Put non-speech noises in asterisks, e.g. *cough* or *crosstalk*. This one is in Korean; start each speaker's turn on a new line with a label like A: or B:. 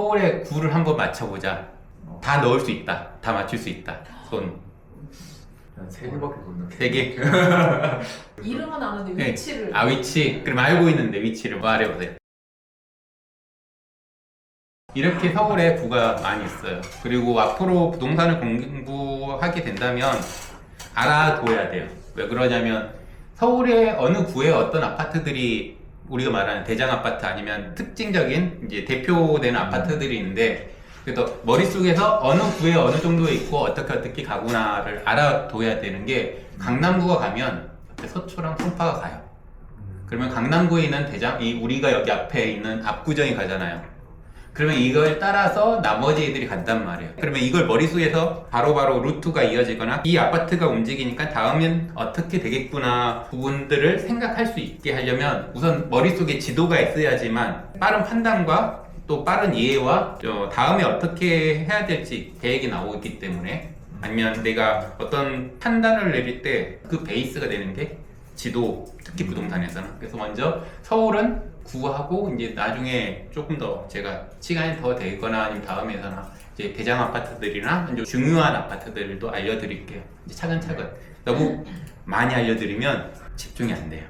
A: 서울의 구를 한번 맞춰보자. 다 넣을 수 있다. 다 맞출 수 있다. 손.
B: 세 개밖에 못 넣게.
A: 세 개. *laughs*
C: 이름은 아는데
A: 네.
C: 위치를
A: 아, 위치. 그럼 알고 있는데 위치를 말해보세요. 이렇게 서울에 구가 많이 있어요. 그리고 앞으로 부동산을 공부하게 된다면 알아둬야 돼요. 왜 그러냐면 서울의 어느 구에 어떤 아파트들이 우리가 말하는 대장 아파트 아니면 특징적인 이제 대표되는 아파트들이 있는데 그래서 머릿속에서 어느 구에 어느 정도에 있고 어떻게 어떻게 가구나를 알아둬야 되는 게 강남구가 가면 옆에 서초랑 송파가 가요. 그러면 강남구에 있는 대장, 이 우리가 여기 앞에 있는 압구정이 가잖아요. 그러면 이걸 따라서 나머지 애들이 간단 말이에요. 그러면 이걸 머릿속에서 바로 바로 루트가 이어지거나 이 아파트가 움직이니까 다음엔 어떻게 되겠구나 부분들을 생각할 수 있게 하려면 우선 머릿속에 지도가 있어야지만 빠른 판단과 또 빠른 이해와 저 다음에 어떻게 해야 될지 계획이 나오기 때문에 아니면 내가 어떤 판단을 내릴 때 그 베이스가 되는 게 지도 특히 부동산에서는. 그래서 먼저 서울은 구하고 이제 나중에 조금 더 제가 시간이 더 되거나 아니면 다음에서나 이제 대장 아파트들이나 이제 중요한 아파트들도 알려드릴게요. 이제 차근차근. 너무 많이 알려드리면 집중이 안 돼요